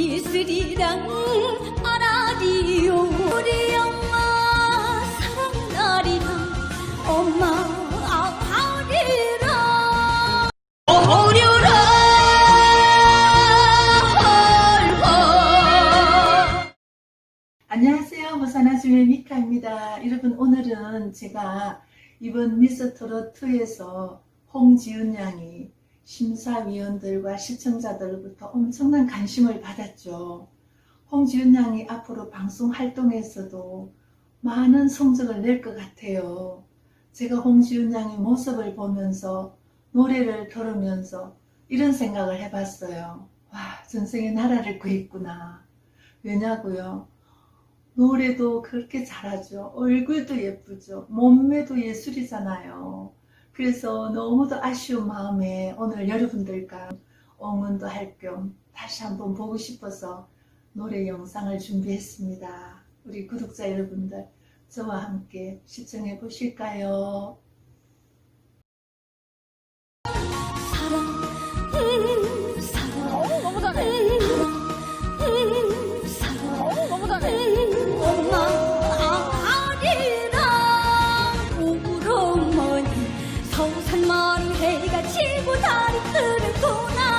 스리스리랑 아라리요 우리 엄마 사랑나리랑 엄마 오려라 안녕하세요. 모사나주의 미카입니다. 여러분, 오늘은 제가 이번 미스트롯2에서 홍지은 양이 심사위원들과 시청자들로부터 엄청난 관심을 받았죠. 홍지은 양이 앞으로 방송 활동에서도 많은 성적을 낼 것 같아요. 제가 홍지은 양의 모습을 보면서 노래를 들으면서 이런 생각을 해봤어요. 와, 전생에 나라를 구했구나. 왜냐고요? 노래도 그렇게 잘하죠. 얼굴도 예쁘죠. 몸매도 예술이잖아요. 그래서 너무도 아쉬운 마음에 오늘 여러분들과 응원도 할 겸 다시 한번 보고 싶어서 노래 영상을 준비했습니다. 우리 구독자 여러분들 저와 함께 시청해 보실까요? 서산마루 해가 지고 다리 끄는구나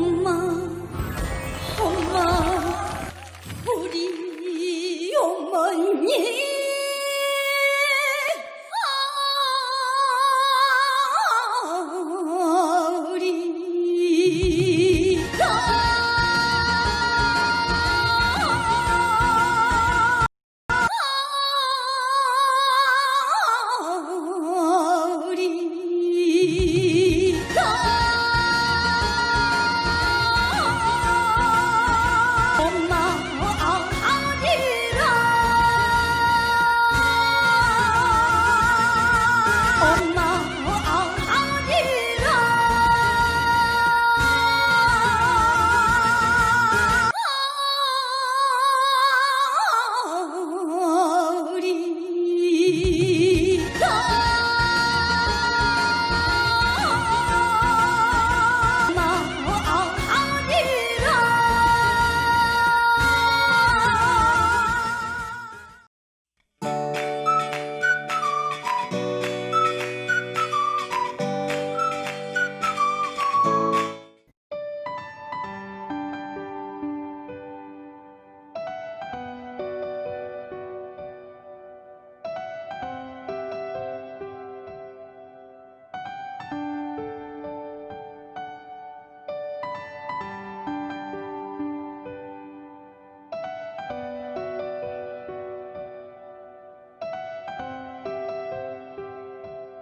吗？